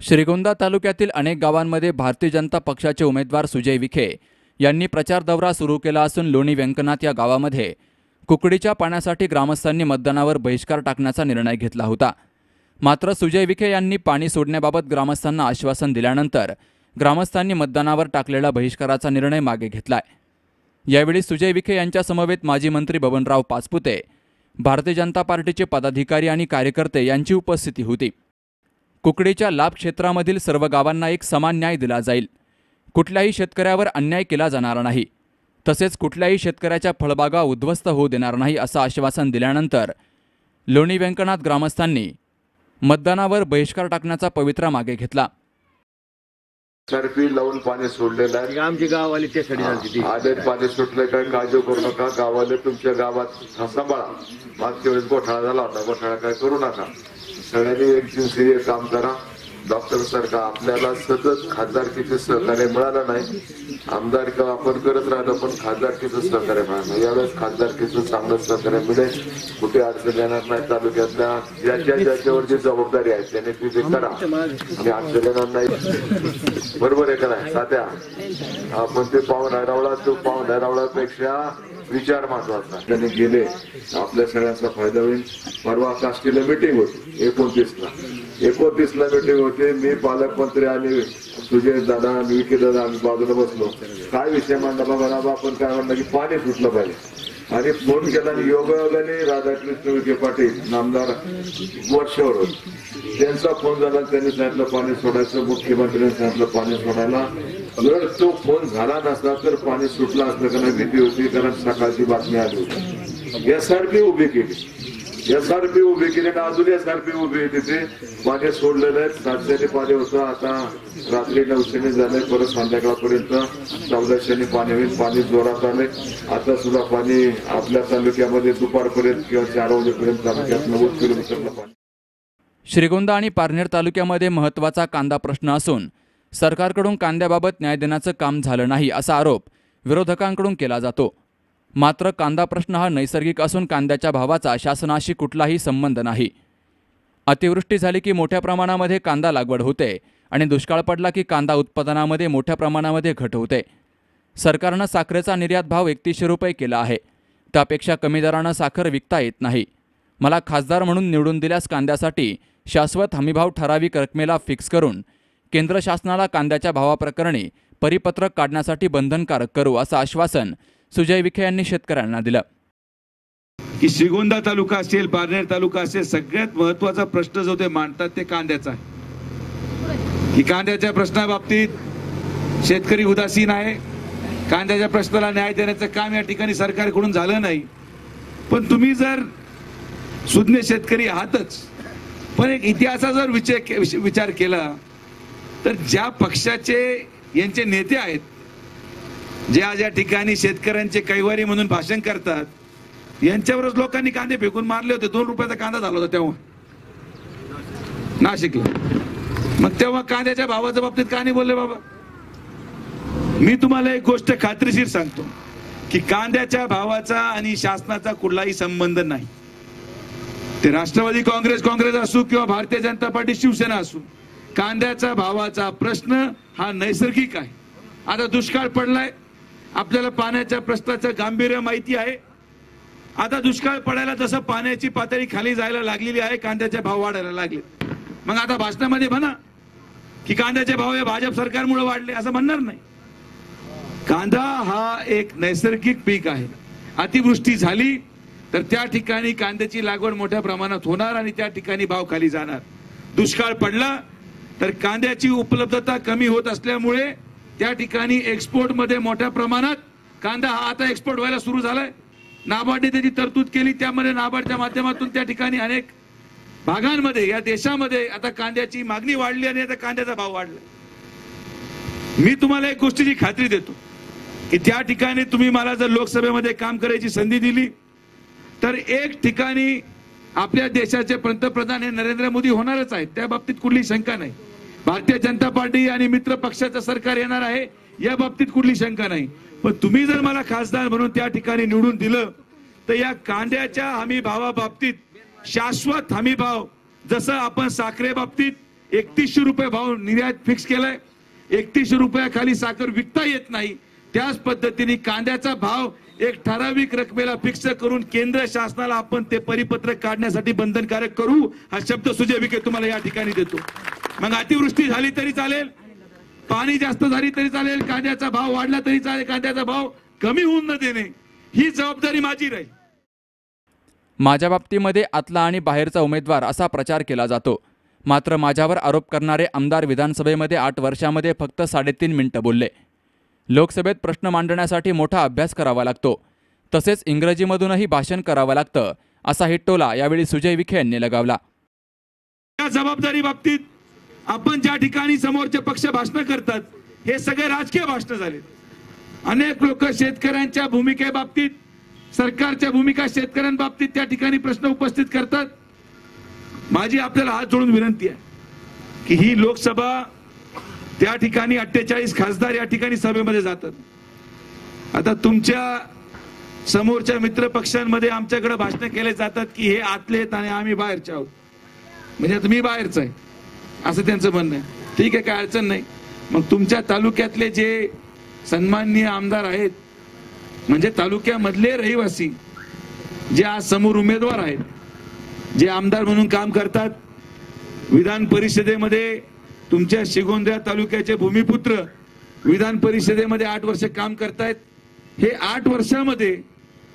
श्रीगोंदा तालुक्यातील अनेक गावांमध्ये भारतीय जनता पक्षाचे उमेदवार सुजय विखे यांनी प्रचार दौरा सुरू केला असून लोणी व्यंकनाथ या गावामध्ये कुकडीच्या पाण्यासाठी ग्रामस्थांनी मतदानावर बहिष्कार टाकण्याचा निर्णय घेतला होता. मात्र सुजय विखे यांनी पाणी सोडण्याबाबत ग्रामस्थांना आश्वासन दिल्यानंतर ग्रामस्थांनी मतदानावर टाकलेला बहिष्काराचा निर्णय मागे घेतलाय. यावेळी सुजय विखे यांच्यासमवेत माजी मंत्री बबनराव पाचपुते भारतीय जनता पार्टीचे पदाधिकारी आणि कार्यकर्ते यांची उपस्थिती होती. कुकडीच्या लाभ क्षेत्रामधील सर्व गावांना एक समान न्याय दिला जाईल. कुठल्याही शेतकऱ्यावर अन्याय केला जाणार नाही. तसेच कुठल्याही शेतकऱ्याच्या फळबागा उद्ध्वस्त होऊ देणार नाही असं आश्वासन दिल्यानंतर लोणी व्यंकनाथ ग्रामस्थांनी मतदानावर बहिष्कार टाकण्याचा पवित्रा मागे घेतला. सर्फी लावून पाणी सोडलेलं आहे. आमची गाववाली त्यासाठी झाली पाणी सुटलं काय काळजी करू नका गावाले तुमच्या गावात सांभाळा मागच्या वेळेस गोठाळा झाला होता गोठाळा काय करू नका. सगळ्यांनी एक सिरियस काम करा. डॉक्टर सारखा आपल्याला सतत खासदारकीचे सहकार्य मिळालं नाही. आमदार का आपण करत राहिलो पण खासदारकीचं सहकार्य मिळणार यावेळेस खासदारकीचं चांगलं सहकार्य मिळेल म्हणजे कुठे अडचण येणार नाही तालुक्यातल्या ज्याच्या ज्याच्यावर जी जबाबदारी आहे त्याने ती ते करा. आणि अडचण येणार नाही बरोबर आहे का नाही? साध्या. आपण ते पाहून हरवला तो पाहून हरवल्यापेक्षा विचार महत्त्वाचा. त्याने गेले आपल्या सगळ्यांचा फायदा होईल. परवा काष्टीला मिटिंग होती एकोणतीसला. एकोणतीसला मिटिंग होते. मी पालकमंत्री आणि सुजय दादा आणि विखे दादा आम्ही बाजूला बसलो. काय विषय मांडला बाबा ना आपण काय म्हणलं की पाणी सुटलं पाहिजे. आणि फोन केला आणि योगायोगाने राधाकृष्ण विखे पाटील नामदार वर्षावर त्यांचा फोन झाला त्यांनी सांगितलं पाणी सोडायचं मुख्यमंत्र्यांनी सांगितलं पाणी सोडायला. जर तो फोन झाला नसता तर पाणी सुटला असतं कारण भीती होती कारण सकाळची बातमी आली होती. एसआरपी उभी केली. एसआरपी उभी केली आणि अजून एसआरपी उभी आहे तिथे पाणी सोडलेलं आहे सातशेने पाणी होतं आता रात्री नऊशेने झालंय परत संध्याकाळपर्यंत चौदाशेने पाणी होईल पाणी जोरात आलंय आता सुद्धा पाणी आपल्या तालुक्यामध्ये दुपारपर्यंत किंवा चार वाजेपर्यंत तालुक्यात नव्वद किलोमीटरला पाणी श्रीगोंदा आणि पारनेर तालुक्यामध्ये महत्त्वाचा कांदा प्रश्न असून सरकारकडून कांद्याबाबत न्याय देण्याचं काम झालं नाही असा आरोप विरोधकांकडून केला जातो. मात्र कांदा प्रश्न हा नैसर्गिक असून कांद्याच्या भावाचा शासनाशी कुठलाही संबंध नाही. अतिवृष्टी झाली की मोठ्या प्रमाणामध्ये कांदा लागवड होते आणि दुष्काळ पडला की कांदा उत्पादनामध्ये मोठ्या प्रमाणामध्ये घट होते. सरकारनं साखरेचा निर्यात भाव एकतीसशे रुपये केला आहे. त्यापेक्षा कमी दरानं साखर विकता येत नाही. मला खासदार म्हणून निवडून दिल्यास कांद्यासाठी शाश्वत हमीभाव ठराविक रकमेला फिक्स करून केंद्र शासनाला कांद्याच्या भावाप्रकरणी परिपत्रक काढण्यासाठी बंधनकारक करू असं आश्वासन सुजय विखे यांनी शेतकऱ्यांना दिलं. की श्रीगोंदा तालुका असेल बारनेर तालुका असेल सगळ्यात महत्त्वाचा प्रश्न जो ते मांडतात ते कांद्याचा आहे. की कांद्याच्या प्रश्नाबाबतीत शेतकरी उदासीन आहे. कांद्याच्या प्रश्नाला न्याय देण्याचं काम या ठिकाणी सरकारकडून झालं नाही. पण तुम्ही जर सुज्ञ शेतकरी आहातच पण एक इतिहासाचा जर विचार विचार केला तर ज्या पक्षाचे यांचे नेते आहेत जे आज या ठिकाणी शेतकऱ्यांचे कैवारी म्हणून भाषण करतात यांच्यावरच लोकांनी कांदे फेकून मारले होते. दोन रुपयाचा कांदा झाला होता तेव्हा. नाशिकला. मग तेव्हा कांद्याच्या भावाच्या बाबतीत का नाही बोलले बाबा? मी तुम्हाला एक गोष्ट खात्रीशीर सांगतो की कांद्याच्या भावाचा आणि शासनाचा कुठलाही संबंध नाही. ते राष्ट्रवादी काँग्रेस काँग्रेस असू किंवा भारतीय जनता पार्टी शिवसेना असू कांद्याचा भावाचा प्रश्न हा नैसर्गिक आहे. आता दुष्काळ पडलाय आपल्याला पाण्याच्या प्रश्नाचं गांभीर्य माहिती आहे. आता दुष्काळ पडायला जसं पाण्याची पातळी खाली जायला लागलेली आहे कांद्याचे भाव वाढायला लागले. मग आता भाषणामध्ये म्हणा की कांद्याचे भाव हे भाजप सरकारमुळे वाढले असं म्हणणार नाही. कांदा हा एक नैसर्गिक पीक आहे. अतिवृष्टी झाली तर त्या ठिकाणी कांद्याची लागवड मोठ्या प्रमाणात होणार आणि त्या ठिकाणी भाव खाली जाणार. दुष्काळ पडला तर कांद्याची उपलब्धता कमी होत असल्यामुळे त्या ठिकाणी एक्सपोर्टमध्ये मोठ्या प्रमाणात कांदा हा आता एक्सपोर्ट व्हायला सुरू झालाय. नाबार्डने त्याची तरतूद केली. त्यामध्ये नाबार्डच्या माध्यमातून त्या ठिकाणी अनेक भागांमध्ये या देशामध्ये आता कांद्याची मागणी वाढली आणि आता कांद्याचा भाव वाढला. मी तुम्हाला एक गोष्टीची खात्री देतो की त्या ठिकाणी तुम्ही मला जर लोकसभेमध्ये काम करायची संधी दिली तर एक ठिकाणी आपल्या देशाचे पंतप्रधान हे नरेंद्र मोदी होणारच आहेत. त्या बाबतीत कुठली शंका नाही. भारतीय जनता पार्टी आणि मित्र पक्षाचं सरकार येणार आहे या बाबतीत कुठली शंका नाही. पण तुम्ही जर मला खासदार म्हणून त्या ठिकाणी निवडून दिलं तर या कांद्याच्या हमी भावाबाबतीत शाश्वत हमी भाव जसं आपण साखरे बाबतीत एकतीसशे रुपये भाव निर्यात फिक्स केलाय एकतीसशे रुपयाखाली साखर विकता येत नाही त्याच पद्धतीने कांद्याचा भाव एक ठराविक रकमेला फिक्स करून केंद्र शासनाला आपण ते परिपत्रक काढण्यासाठी बंधनकारक करू हा शब्द सुजय विखे तुम्हाला या ठिकाणी देतो. मग अतिवृष्टी झाली तरी चालेल. पाणी जास्त झाली तरी चालेल. कांद्याचा भाव वाढला तरी चालेल. कांद्याचा भाव कमी होऊन न देणे. ही जबाबदारी माझी राहील. माझ्या बाबतीमध्ये आतला आणि बाहेरचा उमेदवार असा प्रचार केला जातो. मात्र माझ्यावर आरोप करणारे आमदार विधानसभेमध्ये आठ वर्षामध्ये फक्त साडेतीन मिनिटं बोलले. लोकसभेत प्रश्न मांडण्यासाठी मोठा अभ्यास करावा लागतो. तसेच इंग्रजीमधूनही भाषण करावं लागतं असा हिट्टोला यावेळी सुजय विखे यांनी लगावला. या जबाबदारी बाबतीत आपण ज्या ठिकाणी समोरचे पक्ष भाषण करतात हे सगळे राजकीय भाषण झाले अनेक लोक शेतकऱ्यांच्या भूमिकेबाबतीत सरकारच्या भूमिका शेतकऱ्यांबाबतीत त्या ठिकाणी प्रश्न उपस्थित करतात. माझी आपल्याला हात जोडून विनंती आहे की ही लोकसभा त्या ठिकाणी अठ्ठेचाळीस खासदार या ठिकाणी सभेमध्ये जातात. आता तुमच्या समोरच्या मित्र पक्षांमध्ये आमच्याकडे भाषण केले जातात की हे आतले आहेत आणि आम्ही बाहेरचे आहोत. म्हणजे आता मी बाहेरच आहे. असं त्यांचं म्हणणं आहे. ठीक आहे काय अडचण नाही. मग तुमच्या तालुक्यातले जे सन्माननीय आमदार आहेत म्हणजे तालुक्यामधले रहिवासी जे आज समोर उमेदवार आहेत जे आमदार म्हणून काम करतात विधान परिषदेमध्ये तुमच्या शिगोंद्या तालुक्याचे भूमिपुत्र विधान परिषदेमध्ये आठ वर्ष काम करतायत. हे आठ वर्षामध्ये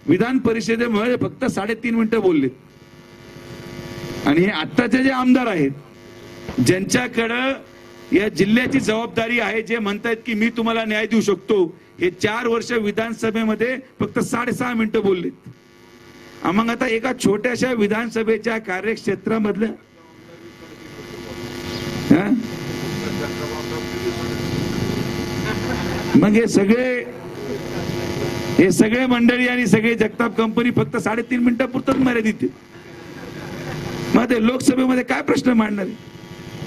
विधान परिषदेमध्ये फक्त साडेतीन मिनिटं बोलले आणि हे आत्ताचे जे आमदार आहेत ज्यांच्याकडं या जिल्ह्याची जबाबदारी आहे जे म्हणतायत की मी तुम्हाला न्याय देऊ शकतो हे चार वर्ष विधानसभेमध्ये फक्त साडेसहा मिनिटं बोललेत. मग आता एका छोट्याशा विधानसभेच्या कार्यक्षेत्रामधल्या मग हे सगळे हे सगळे मंडळी आणि सगळे जगताप कंपनी फक्त साडेतीन मिनिटापुरतच मर्यादित मग ते लोकसभेमध्ये काय प्रश्न मांडणार आहे?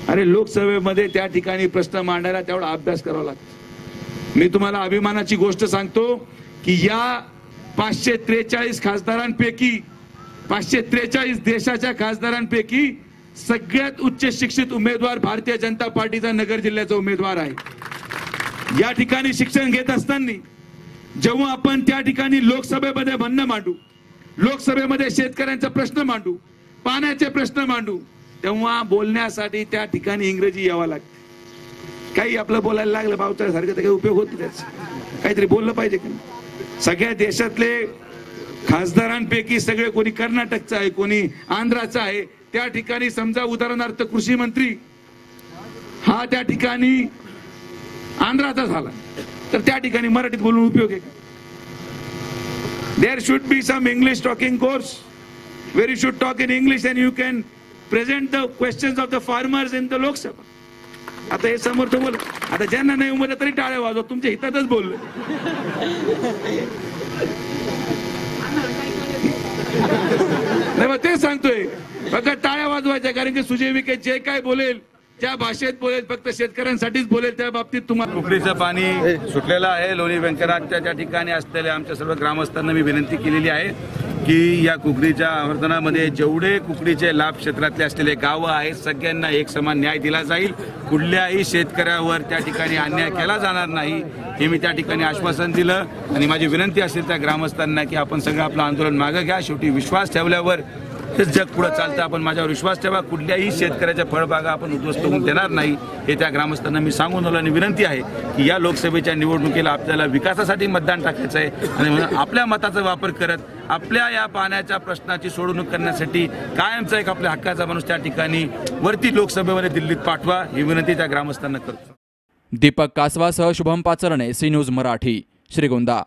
अरे लोकसभेमध्ये त्या ठिकाणी प्रश्न मांडायला तेवढा अभ्यास करावा लागतो. मी तुम्हाला अभिमानाची गोष्ट सांगतो की या पाचशे त्रेचाळीस खासदारांपैकी पाचशे त्रेचाळीस देशाच्या खासदारांपैकी सगळ्यात उच्च शिक्षित उमेदवार भारतीय जनता पार्टीचा नगर जिल्ह्याचा उमेदवार आहे. या ठिकाणी शिक्षण घेत असताना जेव्हा आपण त्या ठिकाणी लोकसभेमध्ये म्हणणं मांडू लोकसभेमध्ये शेतकऱ्यांचा प्रश्न मांडू पाण्याचे प्रश्न मांडू तेव्हा बोलण्यासाठी त्या ठिकाणी इंग्रजी यावं लागते. काही आपलं बोलायला लागलं पावसाळ्यासारखं तर काही उपयोग होत त्याचा काहीतरी बोललं पाहिजे का? सगळ्या देशातले खासदारांपैकी सगळे कोणी कर्नाटकचं आहे कोणी आंध्राचा आहे त्या ठिकाणी समजा उदाहरणार्थ कृषी मंत्री हा त्या ठिकाणी आंध्राचा झाला. तर त्या ठिकाणी मराठीत बोलून उपयोग आहे का? There should be some English talking course very should talk in English and you can present the questions of the farmers in the Lok Sabha आता हे समोरचं बोल. आता ज्यांना नाही उमरलं तरी टाळ्या वाजव. तुमच्या हितातच बोललो. नाही मग तेच सांगतोय. फक्त टाळ्या वाजवायच्या कारण की सुजय विखे जे काय बोलेल त्या भाषेत बोलेल फक्त शेतकऱ्यांसाठीच बोलेल त्या बाबतीत तुम्हाला कुकडीचं पाणी सुटलेलं आहे. लोणी व्यंकराच्या त्या ठिकाणी असलेल्या आमच्या सर्व ग्रामस्थांना मी विनंती केलेली आहे. की या कुकडीच्या आवर्तनामध्ये जेवढे कुकडीचे लाभ क्षेत्रातले असलेले गावं आहेत सगळ्यांना एक समान न्याय दिला जाईल. कुठल्याही शेतकऱ्यावर त्या ठिकाणी अन्याय केला जाणार नाही हे मी त्या ठिकाणी आश्वासन दिलं. आणि माझी विनंती असेल त्या ग्रामस्थांना की आपण सगळं आपलं आंदोलन मागं घ्या. शेवटी विश्वास ठेवल्यावर हेच जग पुढे चालतं. आपण माझ्यावर विश्वास ठेवा. कुठल्याही शेतकऱ्याच्या फळबागा आपण उद्ध्वस्त होऊन देणार नाही हे त्या ग्रामस्थांना मी सांगून आलो आणि विनंती आहे की या लोकसभेच्या निवडणुकीला आपल्याला विकासासाठी मतदान टाकायचं आहे आणि म्हणून आपल्या मताचा वापर करत आपल्या या पाण्याच्या प्रश्नाची सोडवणूक करण्यासाठी कायमचा एक आपल्या हक्काचा माणूस त्या ठिकाणी वरती लोकसभेमध्ये दिल्लीत पाठवा ही विनंती त्या ग्रामस्थांना करतो. दीपक कासवासह शुभम पाचरणे सी न्यूज मराठी श्रीगोंदा.